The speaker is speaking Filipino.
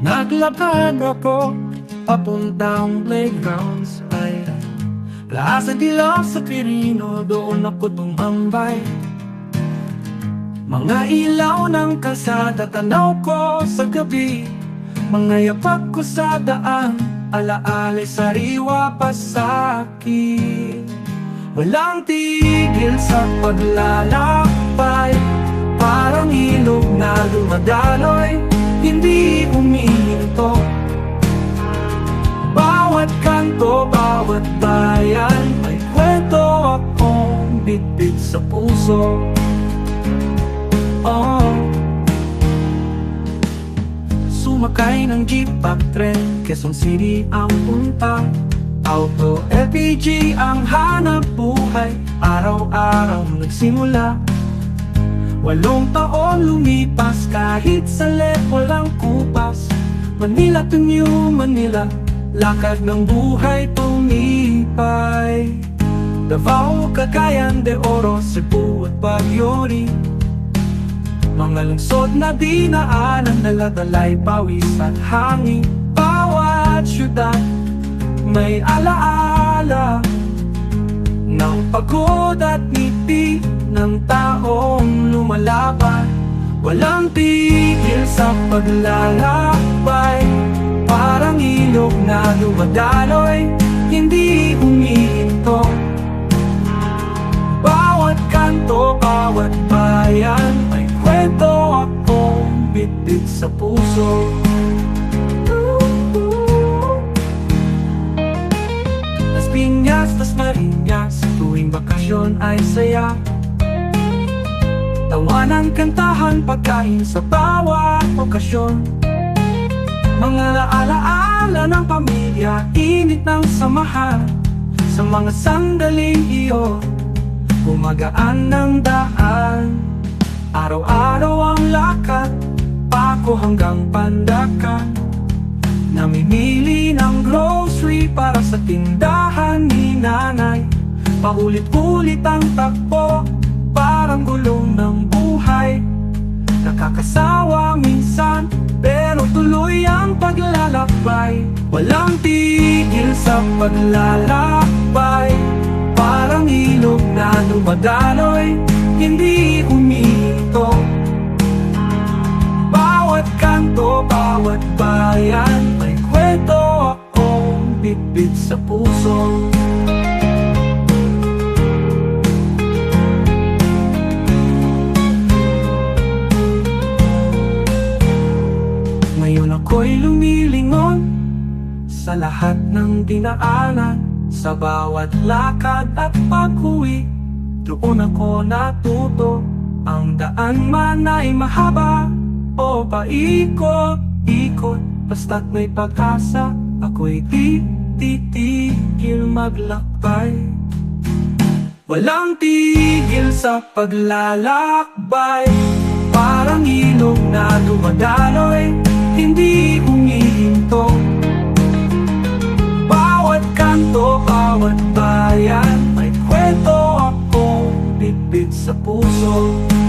Naglakad ako papuntang playgrounds. Ay Plaza de los Quirino, doon ako tumambay. Mga ilaw ng kalsada, tanaw ko sa gabi. Mga yapak ko sa daan, alaala sariwa pa sa akin. Walang tigil sa paglalakbay Parang ilog na dumadaloy Umihinto Bawat kanto, bawat bayan May kwento akong bitbit sa puso. Oh. Sumakay ng jeep at tren Quezon City ang punta. Auto LPG ang hanap buhay. Araw-araw nagsimula Walong taon lumipas kahit sa level ang kupas. Manila to New Manila Lakad ng buhay tumipay Davao, Cagayan de Oro, Cebu at Baguio rin. Mga lungsod na dinaanan Naladalay, pawis at hangin. Bawat syudad may alaala Ng pagod at ngiti ng taong lumalaban. Walang tigil sa paglalakbay. Parang ilog na dumadaloy Hindi umihinto Bawat kanto, bawat bayan May kwento akong bitbit sa puso. Las Piñas, Las Marinas Tuwing bakasyon ay saya Tawanan, kantahan, pagkain sa bawat okasyon. Mga alaala ng pamilya, init ng samahan. Sa mga sandaling iyo, gumagaan ng daan. Araw-araw ang lakad, pako hanggang pandakan. Namimili ng grocery para sa tindahan ni nanay. Paulit-ulit ang takbo, parang gulong ng Nakakasawa minsan, pero tuloy ang paglalakbay. Walang tigil sa paglalakbay. Parang ilog na dumadaloy, hindi huminto Bawat kanto, bawat bayan May kwento akong bitbit sa puso ako'y lumilingon Sa lahat ng dinaanan Sa bawat lakad at pag-uwi. Doon ako natuto Ang daan man ay mahaba O paikot-ikot Basta't may pag-asa Ako'y di titigil maglakbay. Walang tigil sa paglalakbay. Parang ilog na dumadaloy sa puso